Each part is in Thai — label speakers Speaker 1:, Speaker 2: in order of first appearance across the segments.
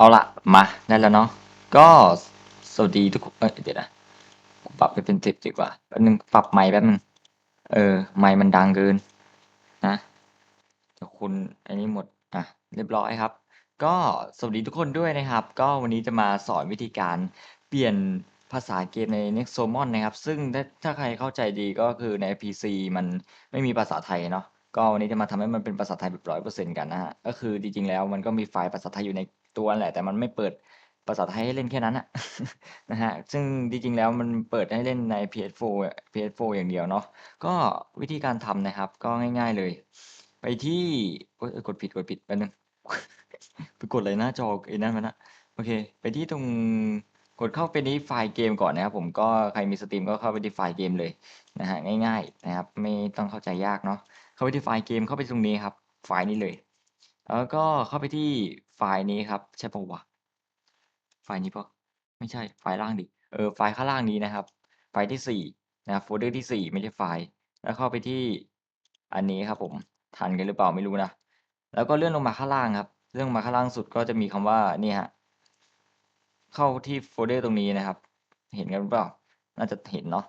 Speaker 1: เอาละมาได้แล้วเนาะก็สวัสดีทุกคนเอ้ยเดี๋ยวนะปรับไปเป็นสิบดีกว่าแป๊บนึงปรับไมค์แป๊บนึงเออไมค์มันดังเกินนะเดี๋ยวคุณอันนี้หมดอะเรียบร้อยครับ ก็สวัสดีทุกคนด้วยนะครับ ก็วันนี้จะมาสอนวิธีการเปลี่ยนภาษาเกมใน Nexomon นะครับ ซึ่งถ้าถ้าใครเข้าใจดีก็คือใน PC มันไม่มีภาษาไทยเนาะ ก็วันนี้จะมาทำให้มันเป็นภาษาไทยแบบร้อยเปอร์เซ็นต์กันนะฮะ ก็คือจริงๆแล้วมันก็มีไฟล์ภาษาไทยอยู่ในตัวนั่นแหละ แต่มันไม่เปิดภาษาไทยให้เล่นแค่นั้นอะนะฮะ ซึ่งจริงๆแล้วมันเปิดให้เล่นใน PS4 PS4 อย่างเดียวเนาะ ก็วิธีการทำนะครับ ก็ง่ายๆเลย ไปที่กดผิดกดผิดแป๊บนึงไปกดอะไรหน้าจอไอ้นั่นมันนะโอเค ไปที่ตรงกดเข้าไปที่ไฟล์เกมก่อนนะครับผมก็ใครมีสตรีมก็เข้าไปที่ไฟล์เกมเลยนะฮะง่ายๆนะครับ ไม่ต้องเข้าใจยากเนาะ เข้าไปที่ไฟล์เกมเข้าไปตรงนี้ครับ ไฟล์นี้เลย แล้วก็เข้าไปที่ไฟล์นี้ครับ ใช่ปะวะไฟล์นี้ปะไม่ใช่ไฟล์ล่างดิเออไฟล์ข้างล่างนี้นะครับ ไฟล์ที่สี่นะโฟลเดอร์ที่สี่ไม่ใช่ไฟล์ แล้วเข้าไปที่อันนี้ครับผมทันกันหรือเปล่าไม่รู้นะแล้วก็เลื่อนลงมาข้างล่างครับ เลื่อนลงมาข้างล่างสุดก็จะมีคำว่านี่ฮะเข้าที่โฟลเดอร์ตรงนี้นะครับ เห็นกันหรือเปล่าน่าจะเห็นเนาะ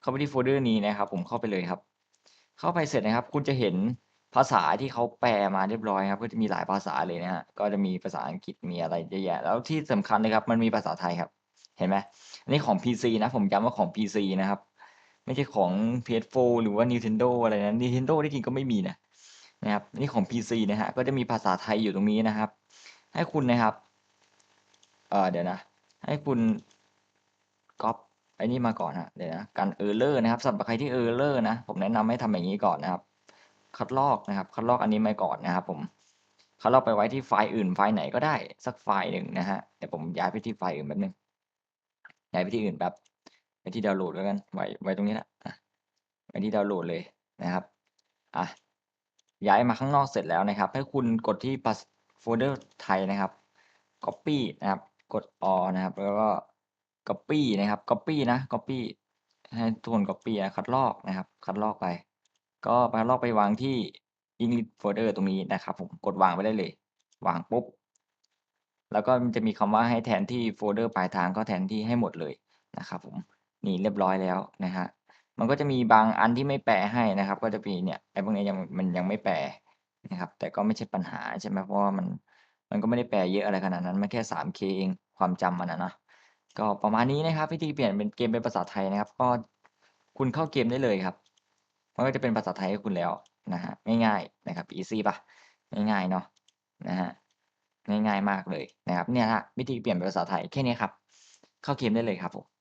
Speaker 1: เข้าไปที่โฟลเดอร์นี้นะครับ ผมเข้าไปเลยครับ เข้าไปเสร็จนะครับ คุณจะเห็นภาษาที่เขาแปลมาเรียบร้อยครับ ก็จะมีหลายภาษาเลยนะฮะก็จะมีภาษาอังกฤษมีอะไรเยอะแยะแล้วที่สำคัญเลยครับ มันมีภาษาไทยครับ เห็นไหมอันนี้ของ PC นะผมย้ำว่าของ PC นะครับ ไม่ใช่ของ PS4 หรือว่า Nintendo อะไรนะ Nintendo ที่จริงก็ไม่มีนะนะครับนี่ของ PC นะฮะก็จะมีภาษาไทยอยู่ตรงนี้นะครับ ให้คุณนะครับเออเดี๋ยวนะ ให้คุณก๊อป ไอ้นี่มาก่อนฮะเดี๋ยวนะการเออร์เลอร์นะครับสำหรับใครที่เออร์เลอร์นะผมแนะนำให้ทำอย่างนี้ก่อนนะครับ คัดลอกนะครับ คัดลอกอันนี้มาก่อนนะครับ ผมคัดลอกไปไว้ที่ไฟล์อื่นไฟล์ไหนก็ได้สักไฟล์หนึ่งนะฮะเดี๋ยวผมย้ายไปที่ไฟล์อื่นแป๊บนึงย้ายไปที่อื่นแบบไปที่ดาวน์โหลดแล้วกันไว้ไว้ตรงนี้แหละไว้ที่ดาวน์โหลดเลยนะครับอะย้ายมาข้างนอกเสร็จแล้วนะครับ ให้คุณกดที่โฟลเดอร์ไทยนะครับ Copy นะครับ กด All นะครับ แล้วก็ Copy นะครับ Copy นะ Copy ให้ทุกคน Copy นะคัดลอกนะครับ คัดลอกไป ก็ไปคัดลอกไปวางที่ English folder ตรงนี้นะครับ ผมกดวางไปได้เลย วางปุ๊บ แล้วก็มันจะมีคำว่าให้แทนที่โฟลเดอร์ปลายทางก็แทนที่ให้หมดเลยนะครับผมนี่เรียบร้อยแล้วนะฮะมันก็จะมีบางอันที่ไม่แปลให้นะครับ ก็จะมีเนี่ยไอ้พวกนี้ยังมันยังไม่แปลนะครับ แต่ก็ไม่ใช่ปัญหาใช่ไหมเพราะว่ามันมันก็ไม่ได้แปลเยอะอะไรขนาดนั้นมันแค่ 3K เองความจำมันนะนะ ก็ประมาณนี้นะครับ วิธีเปลี่ยนเป็นเกมเป็นภาษาไทยนะครับ ก็คุณเข้าเกมได้เลยครับมันก็จะเป็นภาษาไทยให้คุณแล้วนะฮะง่ายๆนะครับ easy ปะง่ายๆเนาะนะฮะง่ายๆมากเลยนะครับเนี่ยฮะวิธีเปลี่ยนเป็นภาษาไทยแค่นี้ครับ เข้าเกมได้เลยครับผม